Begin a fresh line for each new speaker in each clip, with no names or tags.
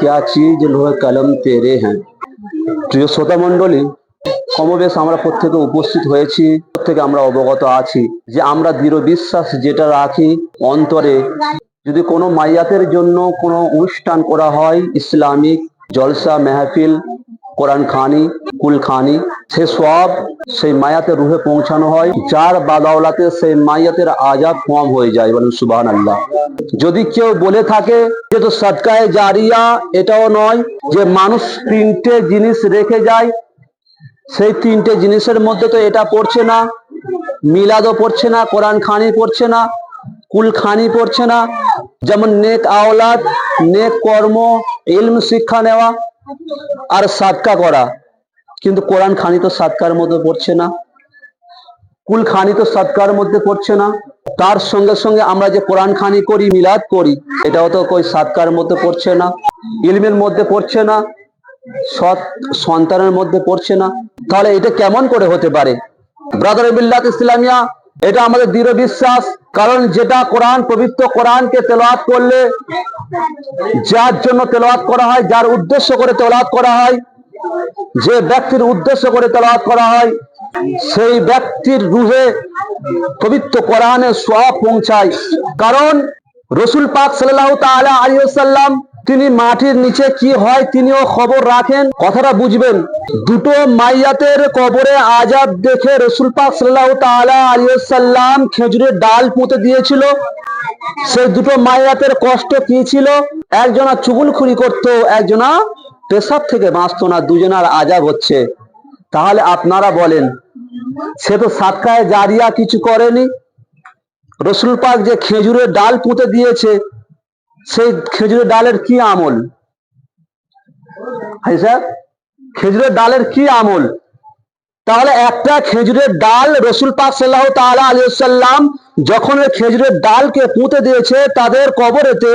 क्या चीज लोहे कलम तेरे हैं প্রিয় শ্রোতা মণ্ডলী কমবেশ আমরা প্রত্যেকে উপস্থিত হয়েছি প্রত্যেকে আমরা অবগত আছি যে আমরা দৃঢ় বিশ্বাস যেটা রাখি অন্তরে যদি কোনো মাইয়াতের জন্য কোনো অনুষ্ঠান করা হয় ইসলামিক জলসা মেহফিল কোরআন খানি, কুল খানি, সে সব সেই মায়াতের রুহে পৌঁছানো হয়, যার বাদাওলাতে সেই মায়াতের আজাব কম হয়ে যায় বলেন সুবাহ আল্লাহ যদি কেউ বলে থাকে যে তো সৎকায় জারিয়া, এটাও নয় যে মানুষ তিনটে জিনিস রেখে যায়, সেই তিনটে জিনিসের মধ্যে তো এটা পড়ছে না, মিলাদও পড়ছে না, কোরআন খানি পড়ছে না, কুল খানি পড়ছে না। যেমন নেক আওলাদ, নেক কর্ম, ইলম, শিক্ষা নেওয়া আর সাদকা করা। কিন্তু কোরআন খানি তো সাদকার মধ্যে পড়ছে না। কুল খানি তো সাদকার মধ্যে পড়ছে না। তার সঙ্গে সঙ্গে আমরা যে কোরআন খানি করি, মিলাদ করি, এটাও তো কই সাদকার মধ্যে পড়ছে না। ইলমের মধ্যে পড়ছে না। সৎ সন্তানের মধ্যে পড়ছে না। তাহলে এটা কেমন করে হতে পারে? ব্রাদার বিল্লাত ইসলামিয়া এটা আমাদের দৃঢ় বিশ্বাস, কারণ যেটা কোরআন, পবিত্র কোরআনকে তেলাওয়াত করলে, যার জন্য তেলাওয়াত করা হয়, যার উদ্দেশ্য করে তেলাওয়াত করা হয়, যে ব্যক্তির উদ্দেশ্য করে তেলাওয়াত করা হয়, সেই ব্যক্তির রুহে পবিত্র কোরআনে সব পৌঁছায়। কারণ রসুল পাক সাল্লাহ তাআলা আলাইহি ওয়াসাল্লাম তিনি মাটির নিচে কি হয় তিনিও খবর রাখেন, কথাটা বুঝবেন। দুটো মাইয়াতের কবরে আজাব দেখে রসুল পাক সাল্লাহ খেজুরের ডাল পুঁতে দিয়েছিল। সেই দুটো মাইয়াতের কষ্ট কি ছিল? একজনা চুগুলখুরি করত, একজনা পেশাব থেকে বাঁচতো না, দুজনার আজাব হচ্ছে। তাহলে আপনারা বলেন, সে তো সাতকায় জারিয়া কিছু করেনি? রসুল পাক যে খেজুরের ডাল পুঁতে দিয়েছে সেই খেজুরের ডালের কি আমল? হাই স্যার খেজুরের ডালের কি আমল? তাহলে একটা খেজুরের ডাল রসুল পাক সাল্লাহ তালা আলী সাল্লাম যখন ওই খেজুরের ডালকে পুঁতে দিয়েছে, তাদের কবরেতে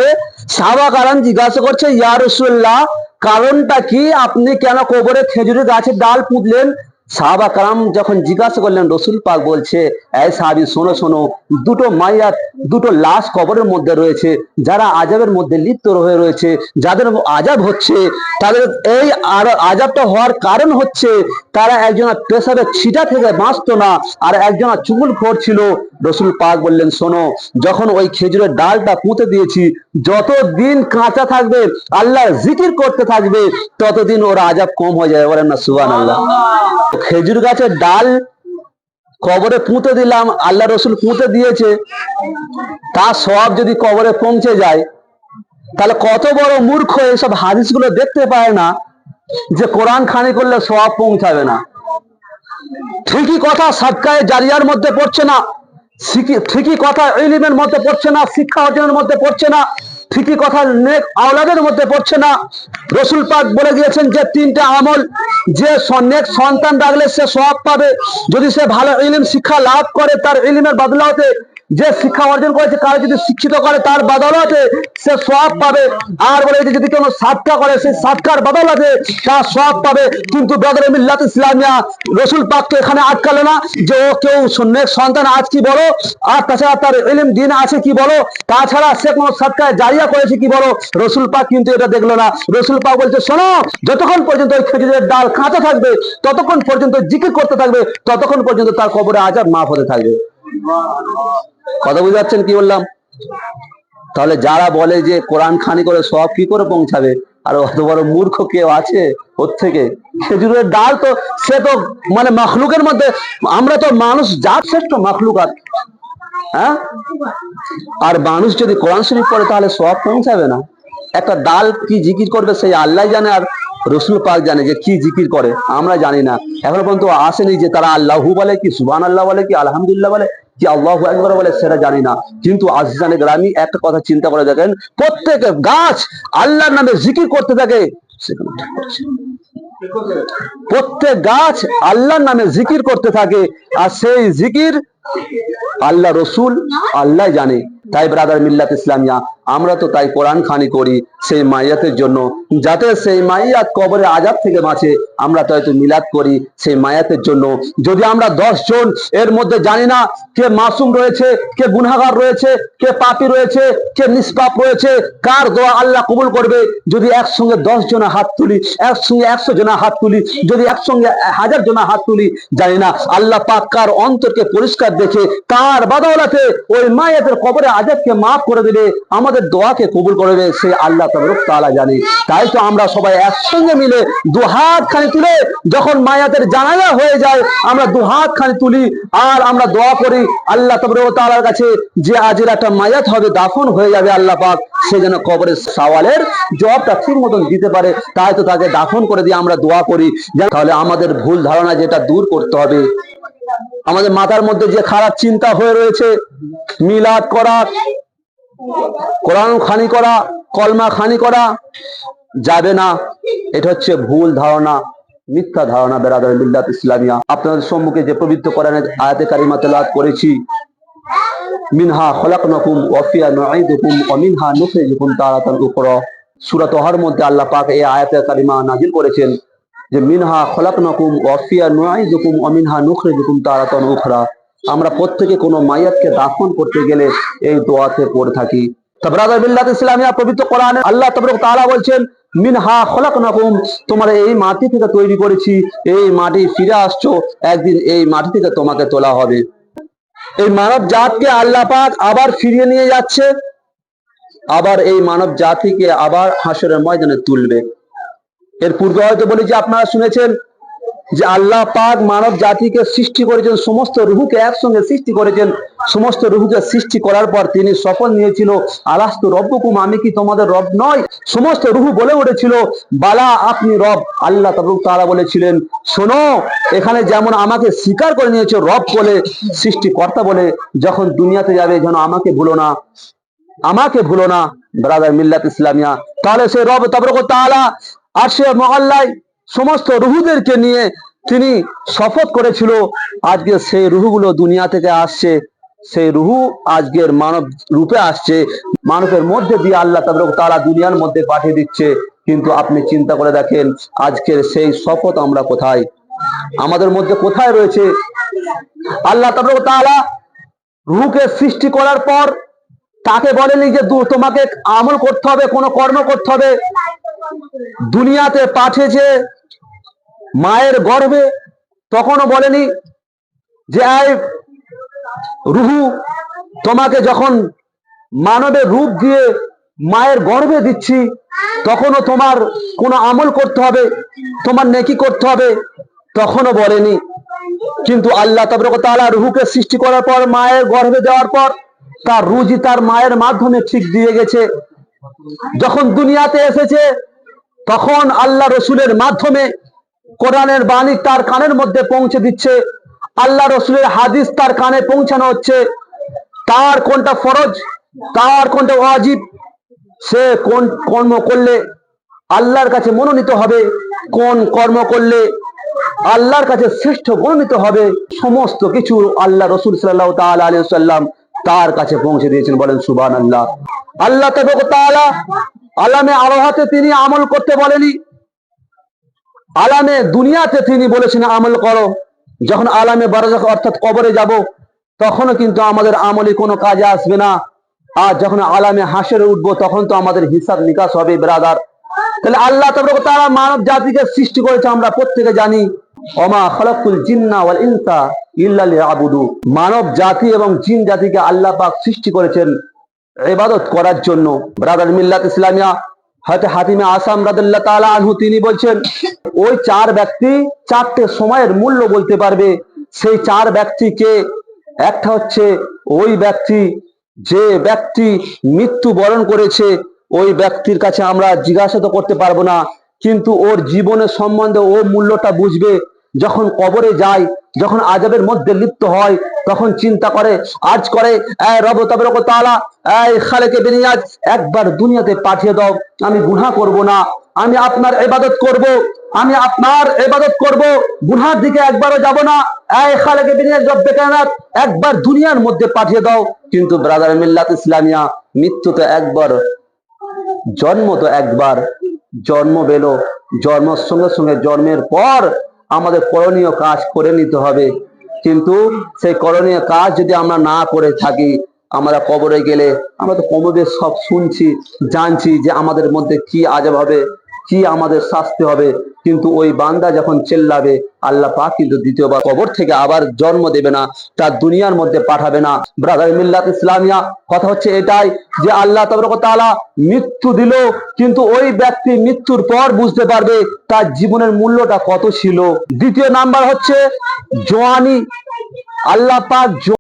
সাহাবা কারণ জিজ্ঞাসা করছে, ইয়া রসুল্লাহ কারণটা কি? আপনি কেন কবরে খেজুরের গাছের ডাল পুঁতলেন? সাহাবা কারাম যখন জিজ্ঞাসা করলেন, রসুল পাক বলছে, এই সাহাবি, শোনো শোনো, দুটো মাইয়াত দুটো লাশ কবরের মধ্যে রয়েছে, যারা আজাবের মধ্যে লিপ্ত হয়ে রয়েছে, যাদের আজাব হচ্ছে, তাদের এই আজাবটা হওয়ার কারণ হচ্ছে তারা একজনা পেশাবের ছিটা থেকে বাঁচতো না আর একজনা চুগুল ছিল। রসুল পাক বললেন শোনো যখন ওই খেজুরের ডালটা পুঁতে দিয়েছি যতদিন কাঁচা থাকবে আল্লাহ জিকির করতে থাকবে ততদিন ওর আজাব কম হয়ে যাবে। বলেন না সুবান আল্লাহ খেজুর গাছের ডাল কবরে পুঁতে দিলাম আল্লাহ রসুল পুঁতে দিয়েছে। তা সব যদি কবরে পৌঁছে যায় তাহলে কত বড় মূর্খ এইসব হাদিসগুলো দেখতে পায় না। যে কোরআন খানি করলে সব পৌঁছাবে না। ঠিকই কথা সাদকায় জারিয়ার মধ্যে পড়ছে না ঠিকই কথা ইলিমের মধ্যে পড়ছে না, শিক্ষা অর্জনের মধ্যে পড়ছে না, ঠিকই কথা নেক আওলাদের মধ্যে পড়ছে না। রসুল পাক বলে গিয়েছেন যে তিনটে আমল, যে নেক সন্তান রাখলে সে সব পাবে। যদি সে ভালো ইলিম, শিক্ষা লাভ করে, তার ইলিমের বদলাতে যে শিক্ষা অর্জন করেছে, কারও যদি শিক্ষিত করে, তার বদলাতে সে সব পাবে। আর বলে যদি কোনো সাতকা করে, সেই সাতকার বদলাতে তার সব পাবে। কিন্তু বদরে মিল্লাত ইসলামিয়া, রসুল পাককে এখানে আটকালো না যে ও কেউ নেক সন্তান, আজ কি বলো? আর তাছাড়া তার এলিম দিন আছে কি বলো? তাছাড়া সে কোনো সাতকায় জারিয়া করেছে কি বলো? রসুল পাক কিন্তু এটা দেখল না। রসুল পাক বলছে, শোনো, যতক্ষণ পর্যন্ত ওই খেজুরের ডাল কাঁচা থাকবে, ততক্ষণ পর্যন্ত জিকির করতে থাকবে, ততক্ষণ পর্যন্ত তার কবরে আজাব মাফ হতে থাকবে। কথা বুঝতে পারছেন কি বললাম? তাহলে যারা বলে যে কোরআন খানি করে সব কি করে পৌঁছাবে? আর অত বড় মূর্খ কেউ আছে ওর থেকে খেজুরের ডাল তো সে তো মানে মখলুকের মধ্যে, আমরা তো মানুষ জাত শ্রেষ্ঠ মখলুক আর হ্যাঁ? আর মানুষ যদি কোরআন শরীফ পড়ে তাহলে সব পৌঁছাবে না। একটা ডাল কি জিকির করবে সেই আল্লাহ জানে আর রসুল পাক জানে যে কি জিকির করে। আমরা জানি না। এখনও পর্যন্ত আসেনি যে তারা আল্লাহু বলে কি সুবান আল্লাহ বলে কি, আলহামদুলিল্লাহ বলে। কি আল্লাহ একবার বলে, সেটা জানি না কিন্তু আজিজানে গ্রামী একটা কথা চিন্তা করে দেখেন, প্রত্যেক গাছ আল্লাহর নামে জিকির করতে থাকে। প্রত্যেক গাছ আল্লাহর নামে জিকির করতে থাকে, আর সেই জিকির আল্লাহ রসুল আল্লাহ জানে। তাই ব্রাদার মিল্লাত ইসলামিয়া, আমরা তো তাই কোরআন খানি করি সেই মাইয়াতের জন্য। যাতে সেই মাইয়াত কবরে আজাব থেকে বাঁচে, আমরা তো হয়তো মিলাদ করি সেই মায়াতের জন্য। যদি আমরা দশ জন, এর মধ্যে জানি না কে মাসুম রয়েছে, কে গুনাগার রয়েছে, কে পাপি রয়েছে, কে নিষ্পাপ রয়েছে, কার দোয়া আল্লাহ কবুল করবে? যদি একসঙ্গে দশ জনা হাত তুলি, একসঙ্গে একশো জনা হাত তুলি, যদি একসঙ্গে হাজার জনা হাত তুলি, জানি না আল্লাহ পাক কার অন্তরকে পরিষ্কার দেখে কার বাদৌলাতে ওই মায়েদের কবরে আজাবকে মাফ করে দিলে আমাদের দোয়াকে কবুল করবে সে আল্লাহ তবরক তাআলা জানে। তাই তো আমরা সবাই একসঙ্গে মিলে দু হাত খানি তুলে যখন মায়াতের জানাজা হয়ে যায়, আমরা দু হাত খানি তুলি আর আমরা দোয়া করি, আল্লাহ তবরক তাআলার কাছে যে আজের একটা মায়াত হবে, দাফন হয়ে যাবে আল্লাহ পাক, সে যেন কবরের সওয়ালের জবাবটা ঠিক মতন দিতে পারে, তাই তো তাকে দাফন করে দিয়ে আমরা দোয়া করি। তাহলে আমাদের ভুল ধারণা যেটা দূর করতে হবে। আমাদের মাথার মধ্যে যে খারাপ চিন্তা হয়ে রয়েছে, মিলাদ করা, কোরআন খানি করা, কলমা খানি করা যাবে না। এটা হচ্ছে ভুল ধারণা, মিথ্যা ধারণা, বেরাদার মিল্লাত ইসলামিয়া। আপনাদের সম্মুখে যে পবিত্র কোরআনের আয়াতে কারিমা তেলাওয়াত করেছি, মিনহা খলাকনাকুম ওয়া ফিয়া নুঈদুকুম ওয়া মিনহা নুখরিজুকুম তারাতান উখরা। সূরা তোহার মধ্যে আল্লাহ পাক এই আয়াতে কারিমা নাজিল করেছেন। যে মিনহা খলাকনাকুম ওয়া ফিয়া নুঈদুকুম ওয়া মিনহা নুখরিজুকুম তারাতান উখরা। আমরা প্রত্যেকে কোনো মাইয়াতকে দাফন করতে গেলে এই দোয়াতে পড়ে থাকি। ইসলামিয়া পবিত্র আল্লাহ বলছেন, মিনহা খলাকনাকুম, তোমার এই মাটি থেকে তৈরি করেছি, এই মাটি ফিরে আসছো, একদিন এই মাটি থেকে তোমাকে তোলা হবে। এই মানব জাতকে আবার ফিরিয়ে নিয়ে যাচ্ছে, আবার এই মানব জাতিকে আবার হাসরের ময়দানে তুলবে। এর পূর্বে হয়তো বলি যে আপনারা শুনেছেন যে আল্লাহ পাক মানব জাতিকে সৃষ্টি করেছেন, সমস্ত রুহুকে একসঙ্গে সৃষ্টি করেছেন। সমস্ত রুহুকে সৃষ্টি করার পর তিনি শপথ নিয়েছিল, আলাস্তু রব্বকুম, আমি কি তোমাদের রব নয় সমস্ত রুহু বলে উঠেছিল, বালা, আপনি রব। আল্লাহ তারা বলেছিলেন, শোনো, এখানে যেমন আমাকে স্বীকার করে নিয়েছে রব বলে, সৃষ্টিকর্তা বলে, যখন দুনিয়াতে যাবে যেন আমাকে ভুলো না, আমাকে ভুলো না, ব্রাদার মিল্লাত ইসলামিয়া। তাহলে সে রব তবরক তাআলা আর সে মহল্লায় সমস্ত রুহুদেরকে নিয়ে তিনি শপথ করেছিল, আজকে সেই রুহুগুলো দুনিয়া থেকে আসছে। সেই রুহু আজকের মানব রূপে আসছে। মানবের মধ্যে দিয়ে আল্লাহ তবরক তাআলা দুনিয়ার মধ্যে পাঠিয়ে দিচ্ছে। কিন্তু আপনি চিন্তা করে দেখেন, আজকের সেই শপথ আমরা কোথায়? আমাদের মধ্যে কোথায় রয়েছে? আল্লাহ তাআলা রুহুকে সৃষ্টি করার পর তাকে বলেনি যে তোমাকে আমল করতে হবে, কোনো কর্ম করতে হবে। দুনিয়াতে পাঠিয়েছে মায়ের গর্ভে, তখনও বলেনি যে এই রুহু, তোমাকে যখন মানবের রূপ দিয়ে মায়ের গর্ভে দিচ্ছি, তখনও তোমার কোনো আমল করতে হবে, তোমার নেকি করতে হবে। তখনও বলেনি। কিন্তু আল্লাহ তাআলা রুহুকে সৃষ্টি করার পর, মায়ের গর্ভে দেওয়ার পর, তার রুজি তার মায়ের মাধ্যমে ঠিক দিয়ে গেছে। যখন দুনিয়াতে এসেছে তখন আল্লাহ রসুলের মাধ্যমে কোরআনের বাণী তার কানের মধ্যে পৌঁছে দিচ্ছে। আল্লাহ রসুলের হাদিস তার কানে পৌঁছানো হচ্ছে। তার কোনটা ফরজ, তার কোনটা ওয়াজিব, সে কোন কর্ম করলে আল্লাহর কাছে মনোনীত হবে, কোন কর্ম করলে আল্লাহর কাছে শ্রেষ্ঠ গণিত হবে, সমস্ত কিছু আল্লাহ রসুল সাল্লাহ তাআলা আলাইহি সাল্লাম তার কাছে পৌঁছে দিয়েছেন বলেন সুবান আল্লাহ আল্লাহ তাআলা আলামে আরোহাতে তিনি আমল করতে বলেনি। আলামে দুনিয়াতে তিনি বলেছেন, আমল করো। যখন আলামে বারাজাক অর্থাৎ কবরে যাব, তখনও কিন্তু আমাদের আমলে কোনো কাজে আসবে না। আর যখন আলামে হাসের উঠবো, তখন তো আমাদের হিসাব নিকাশ হবে, ব্রাদার। তাহলে আল্লাহ তারা মানব জাতিকে সৃষ্টি করেছে, আমরা প্রত্যেকে জানি। অমা খলাকুল জিন্না ওয়াল ইনসা ইল্লা লিয়াবুদু। মানব জাতি এবং জিন জাতিকে আল্লাহ পাক সৃষ্টি করেছেন। ইবাদত করার জন্য। ব্রাদার মিল্লাত ইসলামিয়া হয়তো হাতিমে আসাম রাদুল্লাহ তাআলা আনহু, তিনি বলছেন, ওই চার ব্যক্তি চারটে সময়ের মূল্য বলতে পারবে। সেই চার ব্যক্তিকে একটা হচ্ছে ওই ব্যক্তি, যে ব্যক্তি মৃত্যু বরণ করেছে, ওই ব্যক্তির কাছে আমরা জিজ্ঞাসা তো করতে পারব না, কিন্তু ওর জীবনের সম্বন্ধে ও মূল্যটা বুঝবে। যখন কবরে যায়, যখন আজাবের মধ্যে লিপ্ত হয়, তখন চিন্তা করে আজ করে রব, তবরক বেনিয়াজ একবার দুনিয়াতে পাঠিয়ে দাও, আমি গুনাহ করব না, আমি আপনার ইবাদত করব, আমি আপনার ইবাদত করব, গুনহার দিকে একবারও যাব না এই খালেকে বিনিয়ে রব্বে কায়নাত, একবার দুনিয়ার মধ্যে পাঠিয়ে দাও। কিন্তু ব্রাদার মিল্লাত ইসলামিয়া, মৃত্যু তো একবার, জন্ম তো একবার, জন্ম বেলো জন্মের সঙ্গে সঙ্গে জন্মের পর আমাদের করণীয় কাজ করে নিতে হবে। কিন্তু সেই করণীয় কাজ যদি আমরা না করে থাকি, আমরা কবরে গেলে আমরা তো কমবেশ সব শুনছি, জানছি যে আমাদের মধ্যে কি আজব হবে। কি আমাদের শাস্তি হবে? কিন্তু ওই বান্দা যখন চেল্লাবে, আল্লাহ পাক কিন্তু দ্বিতীয়বার কবর থেকে আবার জন্ম দেবে না, তার দুনিয়ার মধ্যে পাঠাবে না। ব্রাদার মিল্লাত ইসলামিয়া, কথা হচ্ছে এটাই যে আল্লাহ তালা মৃত্যু দিল, কিন্তু ওই ব্যক্তি মৃত্যুর পর বুঝতে পারবে তার জীবনের মূল্যটা কত ছিল। দ্বিতীয় নাম্বার হচ্ছে জোয়ানি। আল্লাহ পাক